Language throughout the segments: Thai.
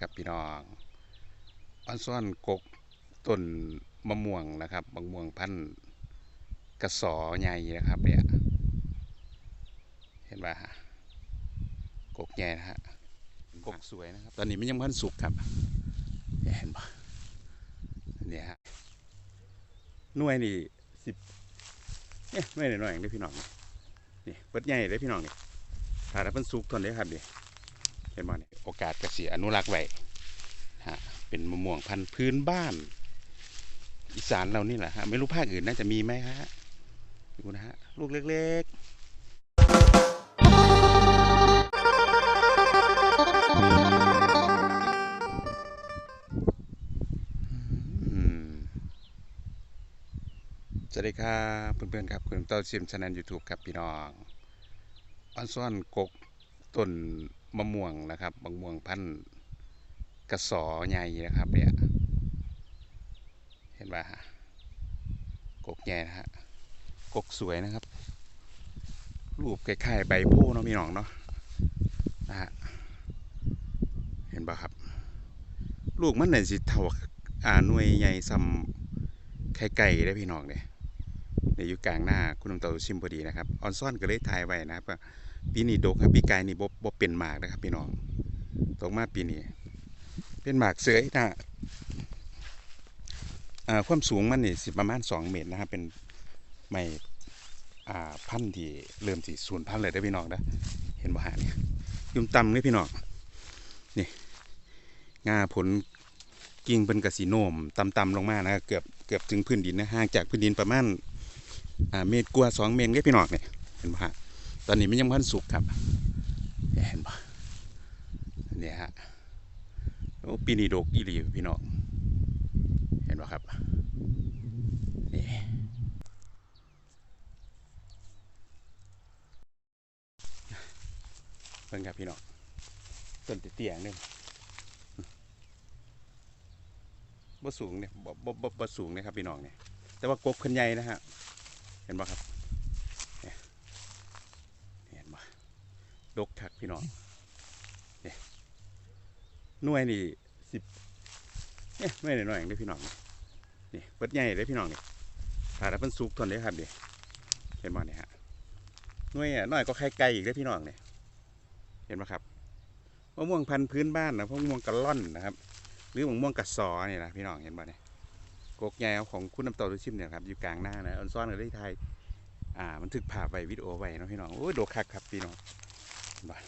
ครับพี่น้องอันซ่อนกกต้นมะม่วงนะครับมะม่วงพันกระสอใหญ่นะครับเนี่ยเห็นป่ะกกใหญ่นะฮะกกสวยนะครับ ตอนนี้มันยังพันสุกครับเห็นป่ะเนี่ยฮะหน่วยนี่สิบเนี่ยหน่วยหน่อยๆเองเด้พี่น้องนี่เปิดใหญ่เลยพี่น้องนี่ถ้าได้เพิ่นสุกทนได้ครับดิ เห็นบ่เนี่ยโอกาสกษีอนุรักษ์ไว้ฮะเป็นมะม่วงพันธุ์พื้นบ้าน อีสานเรานี่แหละฮะไม่รู้ภาคอื่นน่าจะมีไหมฮะดูนะฮะลูกเล็กๆสวัสดีครับเพื่อนๆครับคุณเต้าซิมชาแนลยูทูบครับพี่น้องอันซ่อนกกต้น มะม่วงนะครับมะม่วงพันกระสอใหญ่นะครับเนี่ยเห็นป่ะฮะกกใหญ่นะฮะกกสวยนะครับ รูปคล้ายๆใบโพธิ์เนาะพี่น้องเนาะนะฮะเห็นป่ะครับ ลูกมันเนี่ยสิเท่าอ่าหน่วยใหญ่ซ้ำไข่ไก่ได้พี่น้องเนี่ยในอยู่กลางหน้าคุณน้ำเตาชิมพอดีนะครับออนซ่อนก็เลยถ่ายไว้นะครับ ปีนี้ดกครับปีกายนี่บ่บ่เป็นหมากนะครับพี่น้องตกมาปีนี้ เป็นหมากเสือยนะอ่าความสูงมันนี่สิประมาณสองเมตรนะครับเป็นไม้อ่พันธุ์ที่เริ่มที่ศูนย์พันธุ์เลยได้พี่น้องนะเห็นบ่ฮะเนี่ยยุ่มต่ำเลยพี่น้องนี่งาผลกิ่งเป็นกระสีโนมต่ำๆลงมานะเกือบเกือบถึงพื้นดินนะห่างจากพื้นดินประมาณเมตรกว่าสองเมตรเลยพี่น้องเนี่ยเห็นบ่ฮะ ตอนนี้มันยังพันสุกครับเห็นปะเนี่ยฮะโอ้ปีนี้ดกอีหลีพี่น้องเห็นปะครับนี่เพิ่งครับพี่น้องต้นเตี้ยๆนึงบ่สูงเนี่ยบ่บ่บ่บ่สูงนะครับพี่น้องเนี่ยแต่ว่ากบขึ้นใหญ่นะฮะเห็นปะครับ เห็นบ่ ดกคักพี่น้องเนี่ยหน่วยนี่สิบเนี่ยหน่วยหน่อยๆเองเด้พี่น้องนี่เปิดใหญ่เลยพี่น้องนี่ถ้าได้เพิ่นสุกทนได้ครับดิเห็นบ่เนี่ยฮะหน่วยอะน้อยก็ไข่ไก่อีกเด้พี่น้องเนี่ยเห็นไหมครับมะม่วงพันธุ์พื้นบ้านนะมะม่วงกะล่อนนะครับ หรือมะม่วงกะซอเนี่ยนะพี่น้องเห็นบ่เนี่ยกกใหญ่ของคุณน้ำเตาลูชิมเนี่ยครับอยู่กลางหน้านะออนซ้อนกันได้ไทยอ่ามันถึกภาไว้วิดีโอไว้นะพี่น้องโอ้ยโดกคักครับพี่น้อง บาน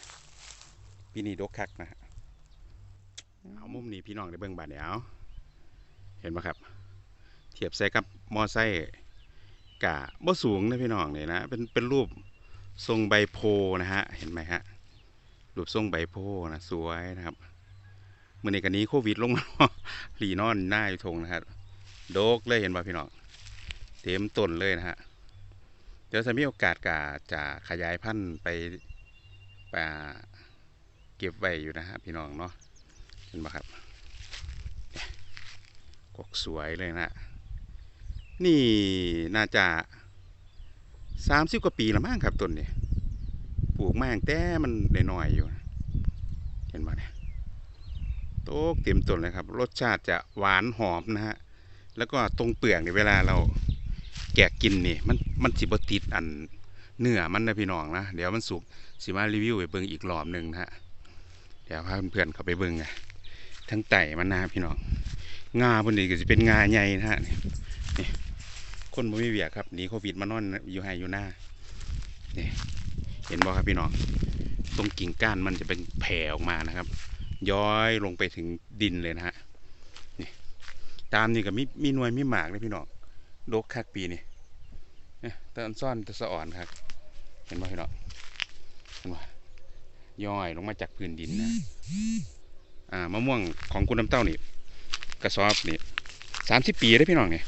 ปีนี้โดกคักนะฮะเอามุมนี้พี่น้องได้เบิ่งบาดเดียวเห็นไหมครับ เทียบใส่กับมอไซค์กะบ่สูงนะพี่น้องเนี่ยนะเป็นเป็นรูปทรงใบโพนะฮะเห็นไหมฮะรูปทรงใบโพนะสวยนะครับเมื่อในกันนี้โควิดลงมาหลีนอนหน้าอยู่ทงนะครับโดกเลยเห็นป่ะพี่น้องเต็มต้นเลยนะฮะเดี๋ยวจะมีโอกาสกาจะขยายพันธุ์ไป ป่าเก็บไว้อยู่นะฮะพี่น้องเนาะเห็นไหมครับกกสวยเลยนะนี่น่าจะสามสิบกว่าปีละมั้งครับต้นนี้ปลูกมาตั้งแต่มันหน่อยๆอยู่ เห็นไหมเนี่ยโต๊กเต็มต้นเลยครับ รสชาติจะหวานหอมนะฮะแล้วก็ตรงเปลือกเนี่ยเวลาเราแกะกินนี่มันมันสิบติดอัน เนื้อมันนะพี่น้องนะเดี๋ยวมันสุกสิมารีวิวไปเบิ่งอีกรอบหนึ่งนะฮะเดี๋ยวพาเพื่อนเขาไปเบิ่งไงทั้งไต่มันนะพี่น้องงาพวกนี้ก็จะเป็นงาใหญ่นะฮะนี่คนบ่มีเวียกครับหนีโควิดมานอนอยู่ไฮอยู่หน้านี่เห็นบ่ครับพี่น้องตรงกิ่งก้านมันจะเป็นแผ่ออกมานะครับ ย้อยลงไปถึงดินเลยนะฮะนี่ตามนี่ก็มีมีหน่วยมีหมากเลยพี่น้องโดกคักปีนี่เนี่ยตอนซ่อนตะสะอ่อนครับ เห็นบ่พี่น้องเห็นบ่ย่อยลงมาจากพื้นดินนะอ่ามะม่วงของคุณน้ำเต้านี่กระสอบนี่สามสิบปีได้พี่น้องเนี่ย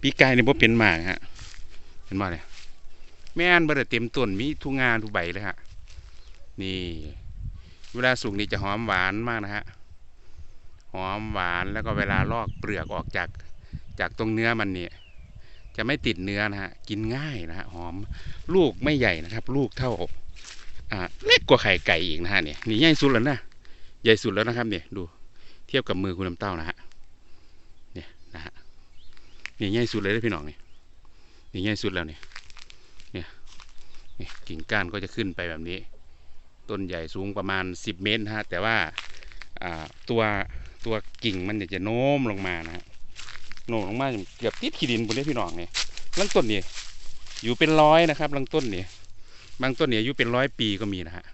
ปีกายนี่บ่เป็นหมากฮะเห็นบ่เนี่ยแม่นบ่ได้เต็มต้นมีทุงานทุใบเลยฮะนี่เวลาสุกนี่จะหอมหวานมากนะฮะหอมหวานแล้วก็เวลาลอกเปลือกออกจากจากตรงเนื้อมันเนี่ย จะไม่ติดเนื้อนะฮะกินง่ายนะฮะหอมลูกไม่ใหญ่นะครับ ลูกเท่าอ่าเล็กกว่าไข่ไก่อีกนะฮะเนี่ยนี่ใหญ่สุดแล้วนะใหญ่สุดแล้วนะครับเนี่ยดูเทียบกับมือคุณน้ำเต้านะฮะเนี่ยนะฮะนี่ใหญ่สุดเลยนะพี่น้องเนี่ยนี่ใหญ่สุดแล้วเนี่ยเนี่ยนี่กิ่งก้านก็จะขึ้นไปแบบนี้ ต้นใหญ่สูงประมาณ 10 เมตรนะฮะแต่ว่าอ่าตัวตัวกิ่งมันเนี่ยจะโน้มลงมานะฮะ โหนลงมาเกือบติดขีดินบนนี้พี่น้องเนี่ยลำต้นนี่อยู่เป็นร้อยนะครับลำต้นนี่บางต้นเนี่ยอายุเป็นร้อยปีก็มีนะฮะ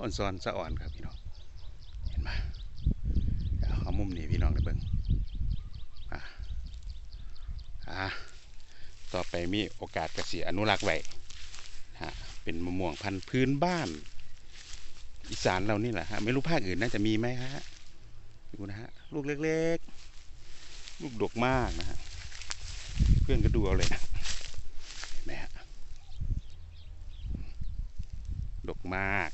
อ่อนซอนสะอ่อนครับพี่น้องเห็นไหมเอามุมนี้พี่น้องได้เบิ่งอะอะต่อไปมีโอกาสกสิอนุรักษ์ไว้ฮะเป็นมะม่วงพันธุ์พื้นบ้าน อีสานเรานี่แหละฮะไม่รู้ภาคอื่นน่าจะมีไหมฮะดูนะฮะลูกเล็กๆ ลูกดกมากนะฮะเพื่อนก็ดูเอาเลยนะเห็นไหมฮะดกมาก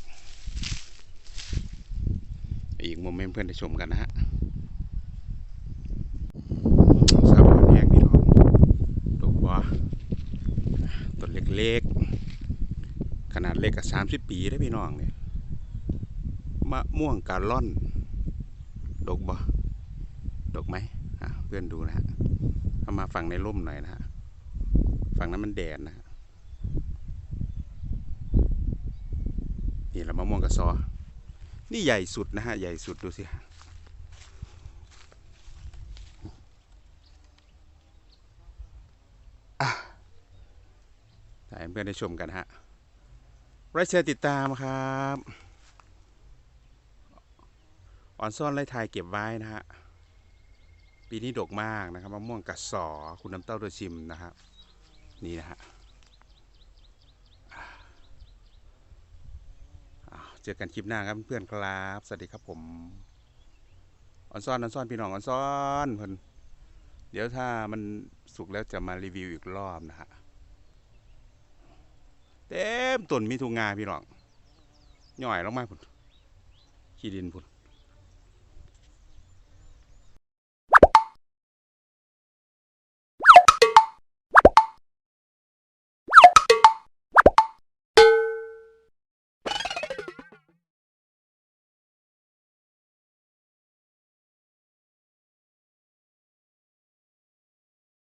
อีกมุมให้เพื่อนได้ชมกันนะฮะสาวแห้งพี่น้องดกบัวต้นเล็กๆ ขนาดเล็กกับสามสิบปีได้พี่น้องเนี่ย มะม่วงกาล่อนดอกบัวดอกไหมอะเพื่อนดูนะฮะเอามาฝั่งในร่มหน่อยนะฮะฝั่งนั้นมันแดดนะฮะนี่แหละมะม่วงกระซอ นี่ใหญ่สุดนะฮะ ใหญ่สุดดูสิถ่ายให้เพื่อนได้ชมกันฮะไลค์แชร์ติดตามครับ อ่อนซ่อนไล่ทายเก็บไว้นะฮะปีนี้ดกมากนะครับมะม่วงกัดสอคุณน้ำเต้าโดยชิมนะครับ นี่นะฮะเจอกันคลิปหน้าครับเพื่อนครับ สวัสดีครับผมออนซ่อนออนซ่อนพี่น้องออนซ่อนเพิ่นเดี๋ยวถ้ามันสุกแล้วจะมารีวิวอีกรอบนะฮะเต็มต้นมีทุงงาพี่น้องย่อยลงมาพุ่นขี้ดินพุ่น